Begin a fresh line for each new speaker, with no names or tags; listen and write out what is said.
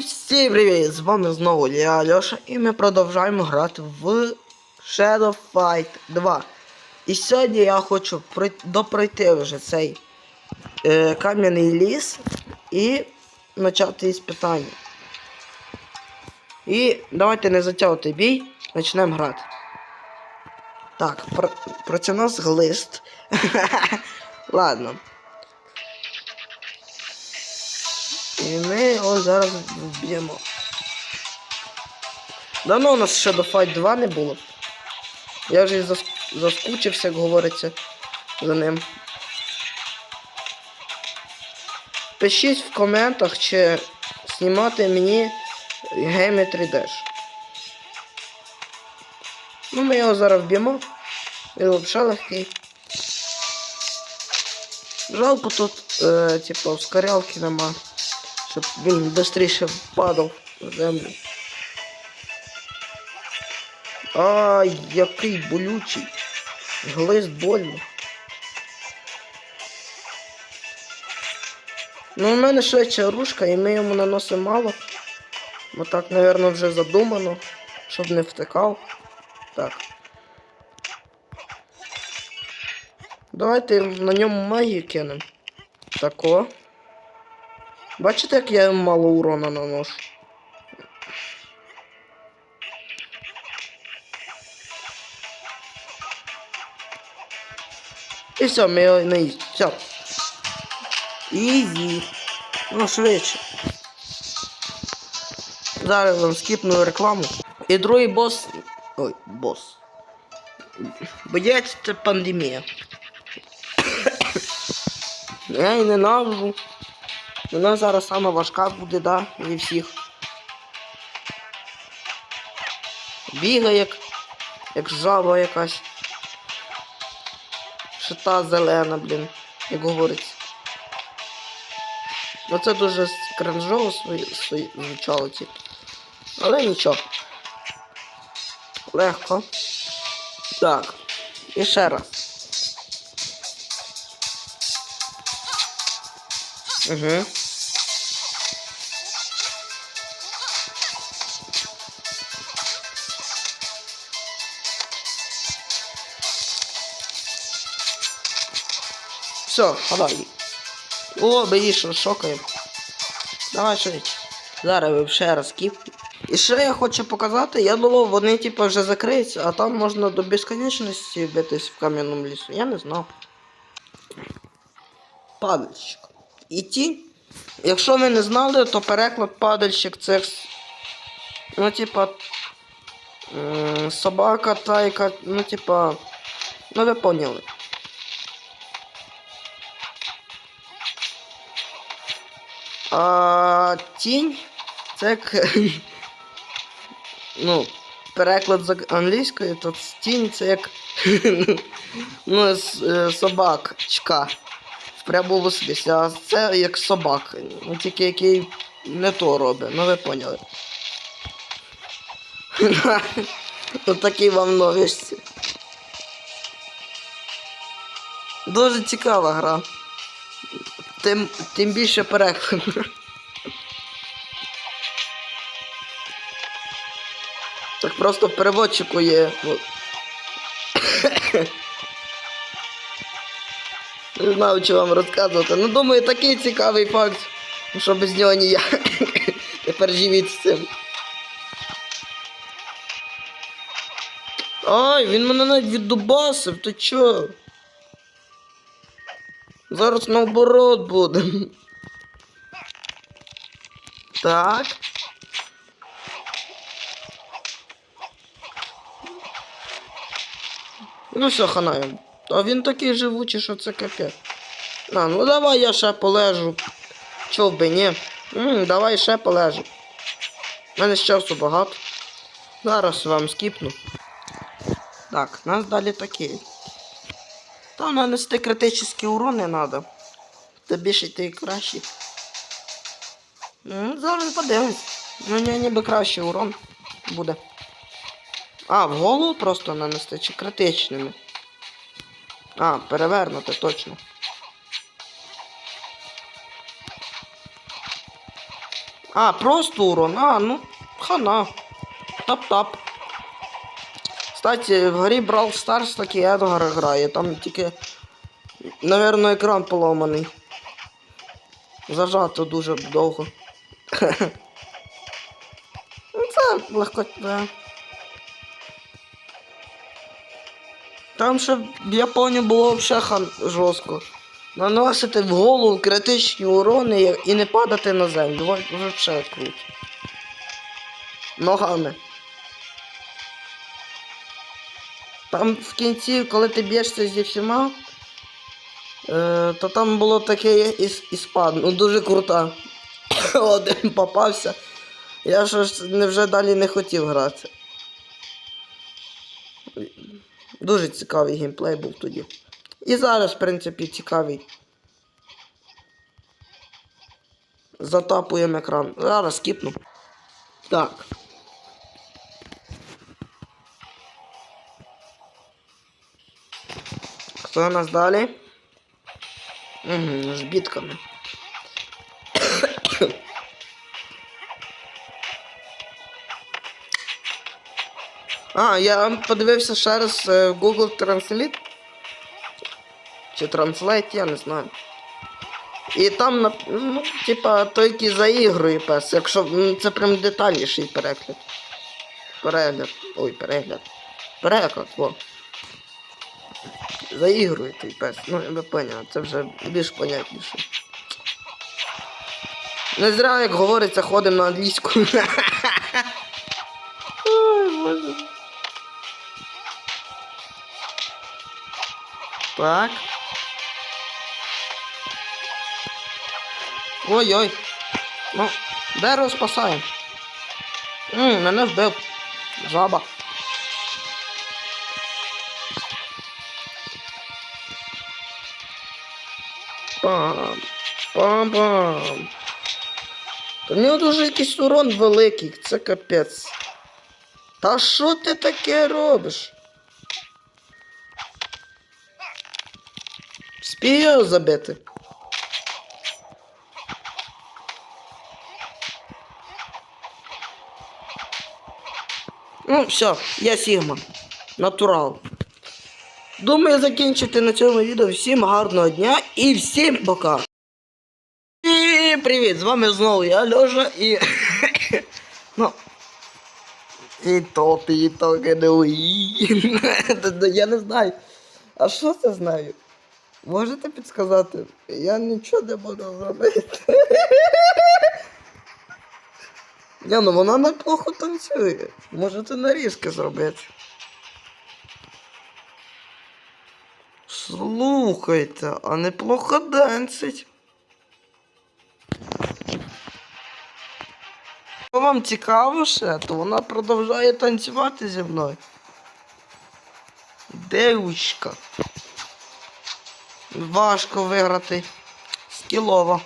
всім привіт! З вами знову я Альоша і ми продовжуємо грати в Shadow Fight 2. І сьогодні я хочу допройти вже цей е, кам'яний ліс і почати із питання. І давайте не затягувати бій, почнемо грати. Так, про, проти нас глист. Ладно. І ми його зараз вб'ємо. Давно у нас Shadow Fight 2 не було. Я вже і зас- заскучився, як говориться, за ним. Пишіть в коментах, чи знімати мені гейми 3D. Ну, ми його зараз вб'ємо. Він взагалі легкий. Жалко тут, е, типу, ускорялки нема щоб він швидше впадав на землю. Ай, який болючий. Глист больно. Ну, у мене швидше ружка, і ми йому наносимо мало. Бо так, мабуть, вже задумано, щоб не втикав. Так. Давайте на ньому магію кинемо. Тако. Бачите, як я йому мало урона наношу? І все, ми його не їсть. Все. Ізі. Ну, швидше. Зараз вам скіпну рекламу. І другий бос. Ой, бос. Боєць це пандемія. Я і ненавижу. Вона зараз сама важка буде, да, зі всіх. Бігає як, як жаба якась. Шита зелена, блін, як говориться. Ну це дуже кринжово звучало тільки. Але нічого. Легко. Так. І ще раз. Угу. Все, давай. О, боїш, шокає. Давай швидше. Зараз ви ще раз кіп. І ще я хочу показати, я думав, вони типу вже закриються, а там можна до безконечності битись в кам'яному лісу. Я не знав. Падальщик. І ті. Якщо ви не знали, то переклад падальщик це. Ну, типа. Собака та яка. Ну, типа. Ну ви поняли. А тінь це як. Ну, переклад з англійської, то тінь це як. ну, с- е. В прямому смислі, а це як собак. Ну тільки який не то робить, ну ви поняли. Ось такі вам новості. Дуже цікава гра. Тим, тим більше переклад. Так просто в переводчику є. Не знаю, чи вам розказувати. Ну, думаю, такий цікавий факт, що без нього ніяк. Тепер живіть з цим. Ай, він мене навіть віддубасив, ти чо? Зараз наоборот буде. Так. Ну все, ханаю. А він такий живучий, що це капець. А, ну давай я ще полежу. Чов би, ні. М, давай ще полежу. У мене з часу багато. Зараз вам скіпну. Так, нас далі такі. Та нанести критичні урони треба. Та більше ти краще. Ну, зараз подивимось. Ну, ні, ніби кращий урон буде. А, в голову просто нанести чи критичними. А, перевернути точно. А, просто урон. А, ну, хана. Тап-тап. Кстати, в грі Brawl Stars такий Едгар грає. Там тільки, напевно, екран поломаний. Зажато дуже довго. Ну, Це легко. Да. Там ще в Японії було взагалі жорстко. Наносити в голову критичні урони і не падати на землю. Взагалі круто. Ногами. Там в кінці, коли ти б'єшся зі всіма, е, то там було таке іс, іспад, ну дуже крута. Один попався. Я ж вже далі не хотів грати. Дуже цікавий геймплей був тоді. І зараз, в принципі, цікавий. Затапуємо екран. Зараз скіпну. Так. Хто у нас далі? Угу, з бітками. А, я подивився ще раз е, Google Translate. Чи Translate, я не знаю. І там, ну, типа, той, який заігрує пес, якщо це прям детальніший перегляд. Перегляд. Ой, перегляд. Переклад, во. Заігрує той пес. Ну, ви поняли, це вже більш понятніше. Не зря, як говориться, ходимо на англійську. Ой, боже. Так. Ой-ой. Ну, дерево спасає. Ммм, мене вбив. Жаба. Пам. Пам-пам. Та в нього дуже якийсь урон великий, це капець. Та що ти таке робиш? Спію його забити. Ну, все, я Сігма. Натурал. Думаю закінчити на цьому відео. Всім гарного дня і всім пока. І привіт! З вами знову я Льоша і. ну. І то, і то, гедуї. Я не знаю. А що це знаю? Можете підсказати? Я нічого не буду зробити. Ні, ну вона неплохо танцює. Можете нарізки зробити. Слухайте, а неплохо денсить. Якщо вам цікаво ще, то вона продовжує танцювати зі мною. Девочка. Важко виграти. Скілово.